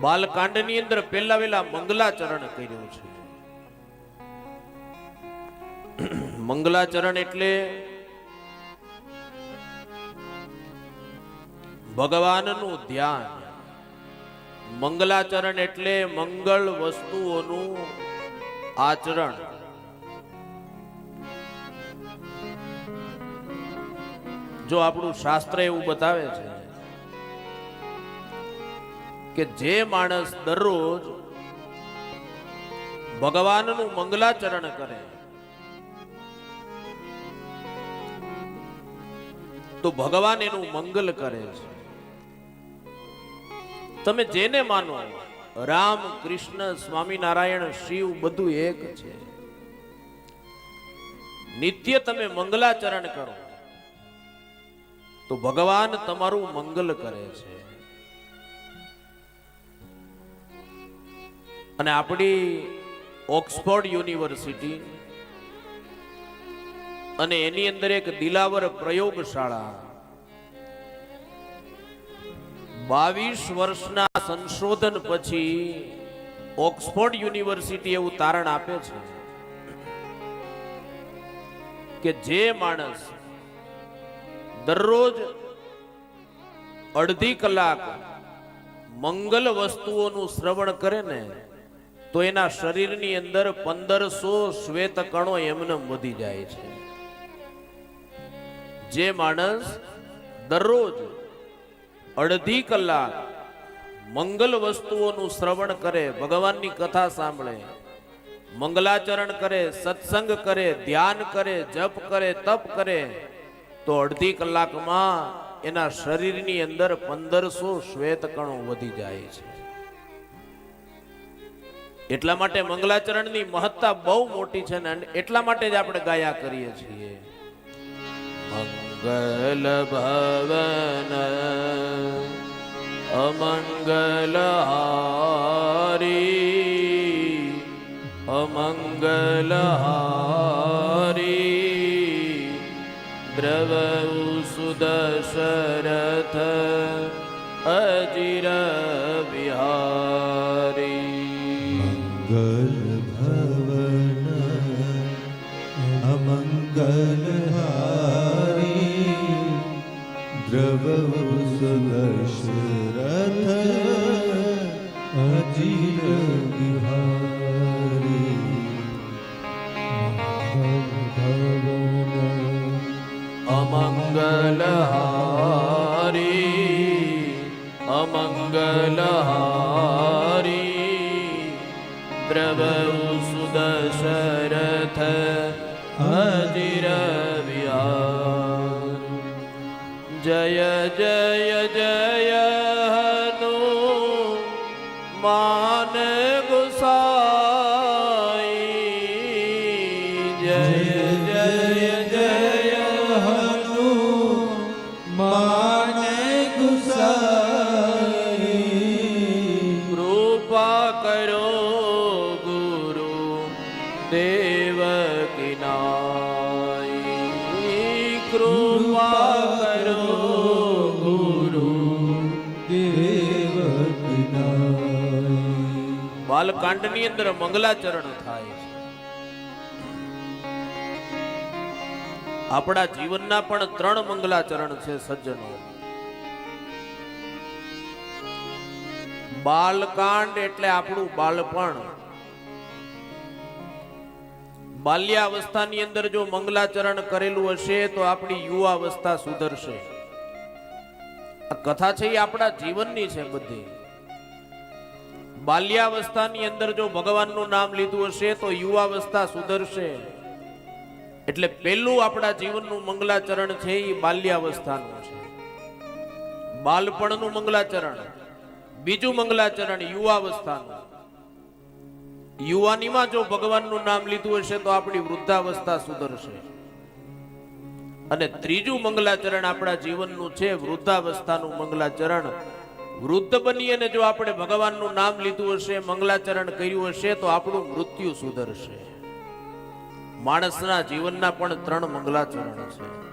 બાલકાંડની અંદર પહેલા વેલા મંગલાચરણ કર્યું છે. મંગલાચરણ એટલે ભગવાનનું ધ્યાન. મંગલાચરણ એટલે મંગળ વસ્તુઓનું આચરણ. જો આપણું શાસ્ત્ર એવું બતાવે છે કે જે માણસ દરરોજ ભગવાનનું મંગલાચરણ કરે, તો ભગવાન એનું મંગલ કરે છે. તમે જેને માનો, રામ કૃષ્ણ સ્વામિનારાયણ શિવ બધું એક છે. નિત્ય તમે મંગલાચરણ કરો, તો ભગવાન તમારું મંગલ કરે છે. અને આપણી ઓક્સફોર્ડ યુનિવર્સિટી અને એની અંદર એક દિલાવર પ્રયોગશાળા બાવીસ વર્ષના સંશોધન પછી ઓક્સફોર્ડ યુનિવર્સિટી એવું તારણ આપે છે કે જે માણસ દરરોજ અડધી કલાક મંગલ વસ્તુઓનું શ્રવણ કરે ને તો એના શરીરની અંદર પંદરસો શ્વેત કણો એમને વધી જાય છે. જે માણસ દરરોજ અડધી કલાક મંગલ વસ્તુઓનું શ્રવણ કરે, ભગવાનની કથા સાંભળે, મંગલાચરણ કરે, સત્સંગ કરે, ધ્યાન કરે, જપ કરે, તપ કરે, તો અડધી કલાકમાં એના શરીરની અંદર પંદરસો શ્વેત કણો વધી જાય છે. એટલા માટે મંગલાચરણની મહત્તા બહુ મોટી છે ને એટલા માટે જ આપણે ગાયા કરીએ છીએ. મંગલ ભવન, અમંગલ હારી અમંગલ હારી દ્રવ સુદશરથ અજિર વિહારી. અમંગલહારી દ્રવ સુદશરથ અજીર વિહારી અમંગલ હારી અમંગલ વિહાર. જય જય જય હનુ માન બાલકાંડની અંદર મંગલાચરણ થાય છે. આપણા જીવનના પણ ત્રણ મંગલાચરણ છે સજ્જનો. બાલકાંડ એટલે આપણું બાળપણ બાલ્યાવસ્થાની અંદર જો મંગલાચરણ કરેલું હશે તો આપણી યુવા અવસ્થા સુધરશે. આ કથા છે એ આપણા જીવનની છે બધી. બાલ્યાવસ્થાની અંદર જો ભગવાનનું નામ લીધું હશે, તો યુવાવસ્થા સુધરશે. એટલે પહેલું આપણા જીવનનું મંગલાચરણ છે એ બાલ્યાવસ્થાનું છે. બાલપણનું મંગલાચરણ. બીજું મંગલાચરણ યુવાવસ્થાનું. યુવાનીમાં જો ભગવાનનું નામ લીધું હશે, તો આપણી વૃદ્ધાવસ્થા સુધરશે. અને ત્રીજું મંગલાચરણ આપણા જીવનનું છે, વૃદ્ધાવસ્થાનું મંગલાચરણ. વૃદ્ધ બની અને જો આપણે ભગવાનનું નામ લીધું હશે, મંગલાચરણ કર્યું હશે, તો આપણું મૃત્યુ સુધરશે. માણસના જીવનના પણ ત્રણ મંગલાચરણ છે.